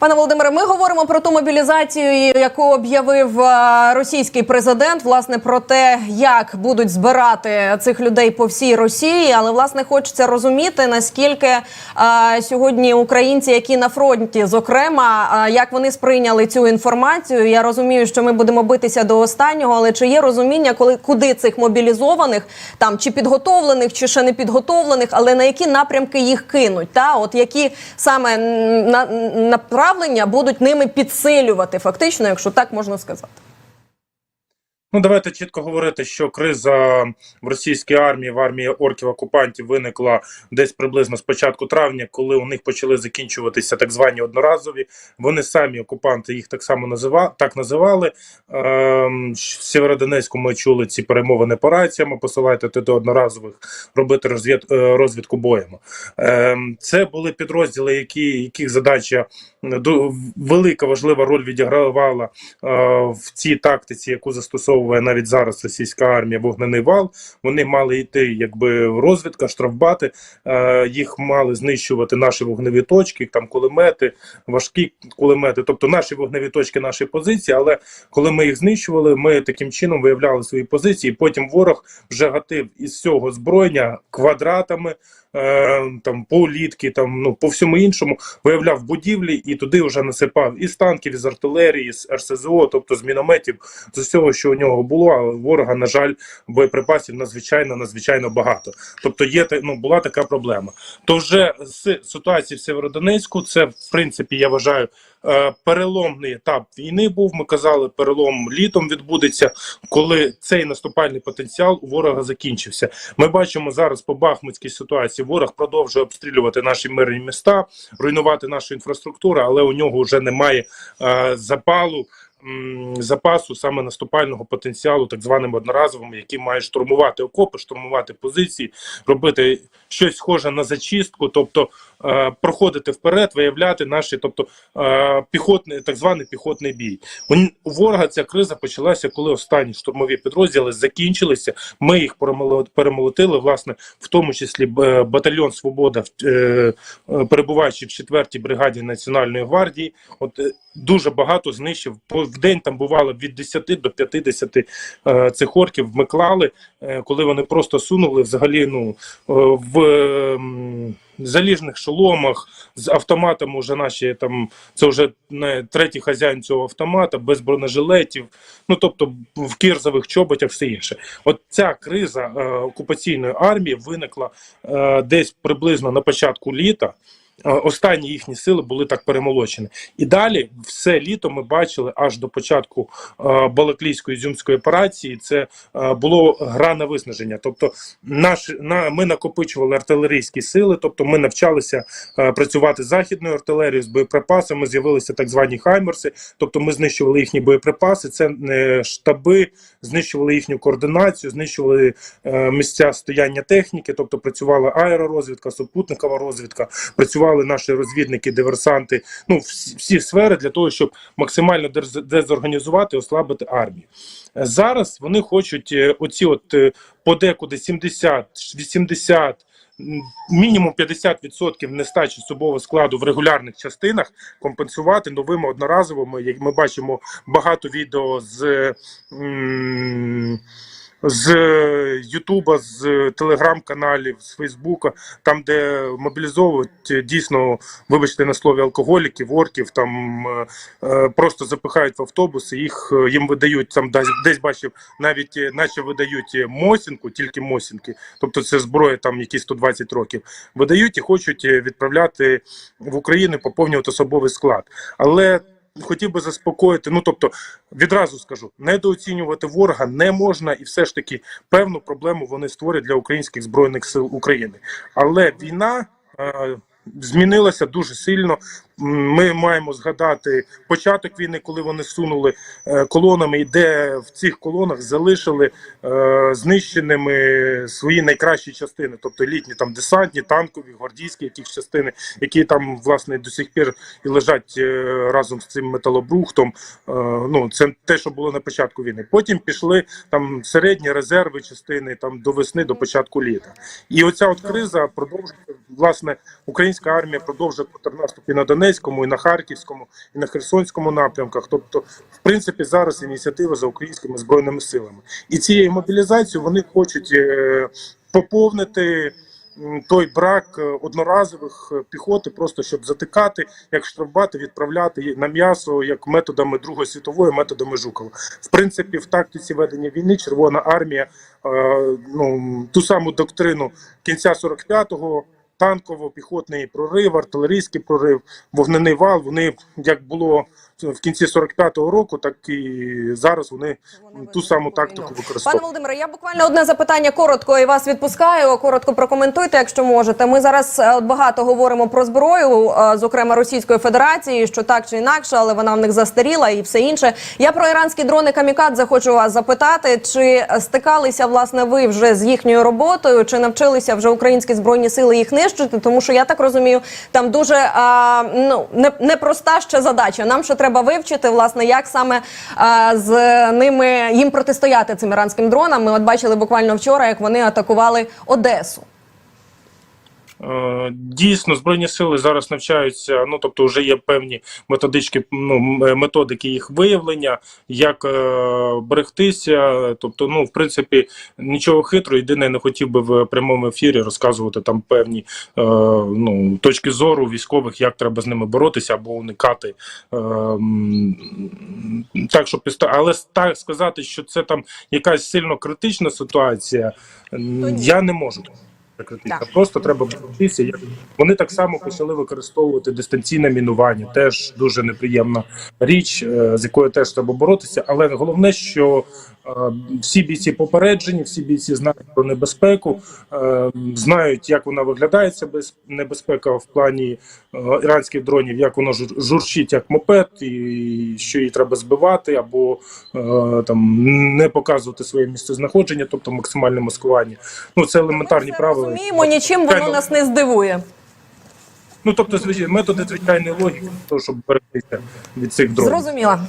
Пане Володимире, ми говоримо про ту мобілізацію, яку об'явив е, російський президент. Власне про те, як будуть збирати цих людей по всій Росії. Але власне хочеться розуміти, наскільки е, сьогодні українці, які на фронті, зокрема, е, як вони сприйняли цю інформацію. Я розумію, що ми будемо битися до останнього, але чи є розуміння, коли куди цих мобілізованих там чи підготовлених, чи ще не підготовлених, але на які напрямки їх кинуть? Та от які саме м, на, направлення будуть ними підсилювати, фактично, якщо так можна сказати. Ну, давайте чітко говорити, що криза в російській армії, в армії орків окупантів виникла десь приблизно з початку травня, коли у них почали закінчуватися так звані одноразові. Вони самі окупанти їх так само назива, так називали. Ем, в Сєвєродонецьку ми чули ці перемовини по раціям, посилайте до одноразових робити розвід, е, розвідку боєм. Ем, це були підрозділи, які, яких задача велика важлива роль відігравала е, в цій тактиці, яку застосовує навіть зараз російська армія вогнений вал. Вони мали йти якби розвідка, штрафбати, е, їх мали знищувати наші вогневі точки, там кулемети, важкі кулемети, тобто наші вогневі точки, наші позиції. Але коли ми їх знищували, ми таким чином виявляли свої позиції. Потім ворог вже гатив із цього зброєння квадратами. Е, Там політки, там ну по всьому іншому виявляв будівлі і туди вже насипав із танків, із артилерії, з РСЗО, тобто з мінометів, з усього, що у нього було. А ворога, на жаль, боєприпасів надзвичайно надзвичайно багато. Тобто, є ну була така проблема. То вже з ситуації в Северодонецьку, це в принципі я вважаю. Е, Переломний етап війни був. Ми казали, перелом літом відбудеться, коли цей наступальний потенціал у ворога закінчився. Ми бачимо зараз по бахмутській ситуації. Ворог продовжує обстрілювати наші мирні міста, руйнувати нашу інфраструктуру, але у нього вже немає е, запалу. Запасу саме наступального потенціалу, так званим одноразовим, який має штурмувати окопи, штурмувати позиції, робити щось схоже на зачистку, тобто проходити вперед, виявляти наші, тобто е, піхотний, так званий піхотний бій. У, ворога ця криза почалася, коли останні штурмові підрозділи закінчилися. Ми їх перемоло- перемолотили, власне, в тому числі е, батальйон Свобода, е, е, перебуваючи в 4-й бригаді Національної гвардії, от е, дуже багато знищив. В день там бувало від 10 до 50 е, цих орків. Ми клали, е, коли вони просто сунули взагалі ну е, в ем, заліжних шоломах з автоматами. Уже наші там це вже не третій хазяїн цього автомата, без бронежилетів. Ну тобто в кірзових чоботях, все інше. От ця криза е, окупаційної армії виникла е, десь приблизно на початку літа. Останні їхні сили були так перемолочені, і далі все літо ми бачили аж до початку Балаклійської зюмської операції. Це було гра на виснаження. Тобто, наш на ми накопичували артилерійські сили, тобто ми навчалися працювати з західною артилерією з боєприпасами. З'явилися так звані хаймерси, тобто ми знищували їхні боєприпаси. Це е, штаби, знищували їхню координацію, знищували е, місця стояння техніки, тобто працювала аеророзвідка, супутникова розвідка, працювали наші розвідники, диверсанти. Ну всі, всі сфери для того, щоб максимально дезорганізувати, ослабити армію. Зараз вони хочуть е, оці от е, подекуди 70, 80, мінімум 50% нестачі особового складу в регулярних частинах компенсувати новими одноразовими. Як ми бачимо багато відео з. м, з Ютуба, з телеграм-каналів, з Фейсбука, там, де мобілізовують е, дійсно, вибачте на слові, алкоголіків, орків, там е, е, просто запихають в автобуси, їх е, їм видають там десь, бачив, навіть е, наче видають е, мосінку, тільки мосінки, тобто це зброя там які 120 років, видають і хочуть е, відправляти в Україну, поповнювати особовий склад. Але хотів би заспокоїти. Ну тобто, відразу скажу, недооцінювати ворога не можна, і все ж таки певну проблему вони створять для українських збройних сил України. Але війна. е, Змінилася дуже сильно. Ми маємо згадати початок війни, коли вони сунули е, колонами, і де в цих колонах залишили е, знищеними свої найкращі частини, тобто літні там десантні, танкові, гвардійські якісь частини, які там власне до сих пір і лежать е, разом з цим металобрухтом. Ну це те, що було на початку війни. Потім пішли там середні резерви частини там до весни, до початку літа. І оця от криза продовжує власне українська армія продовжує контрнаступ і на Донецьк. Донецькому, і на Харківському, і на Херсонському напрямках. Тобто, в принципі, зараз ініціатива за українськими збройними силами. І цією мобілізацією вони хочуть е, поповнити. Той брак е, одноразових е, піхоти, просто щоб затикати, як штрафбати, відправляти на м'ясо, як методами Другої світової, методами Жукова. В принципі, в тактиці ведення війни Червона армія е, ну ту саму доктрину кінця 45-го, танково-піхотний прорив, артилерійський прорив, вогнений вал. Вони як було в кінці 45-го року, так і зараз вони ту саму тактику Пане. Володимире, я буквально одне запитання коротко і вас відпускаю. Коротко прокоментуйте, якщо можете. Ми зараз е, багато говоримо про зброю, е, зокрема Російської Федерації, що так чи інакше, але вона в них застаріла і все інше. Я про іранські дрони камікадзе хочу вас запитати, чи стикалися власне ви вже з їхньою роботою, чи навчилися вже українські збройні сили їх нищити? Тому що я так розумію, там дуже а, ну не, непроста ще задача. Нам ще треба вивчити, власне, як саме а, з ними їм протистояти цим іранським дронам. Ми от бачили буквально вчора, як вони атакували Одесу. Е, Дійсно, збройні сили зараз навчаються. Ну тобто, вже є певні методички, ну методики їх виявлення, як е, берегтися. Тобто, ну в принципі, нічого хитрого. Єдине, я не хотів би в прямому ефірі розказувати там певні е, ну точки зору військових, як треба з ними боротися або уникати. Е, так, щоб але так сказати, що це там якась сильно критична ситуація, я не можу. Критична. Так. Просто треба боротися. Як вони так само почали використовувати дистанційне мінування. Теж дуже неприємна річ, е, з якою теж треба боротися. Але головне, що е, всі бійці попереджені, всі бійці знають про небезпеку, е, знають, як вона виглядає ця без- небезпека в плані іранських дронів, як воно журчить як мопед, і що її треба збивати, або там не показувати своє місце знаходження, тобто максимальне маскування. Ну це елементарні правила. Розуміємо, нічим воно нас не здивує. Ну тобто, методи звичайної логіки, для того, щоб берегтися від цих дронів. Зрозуміла.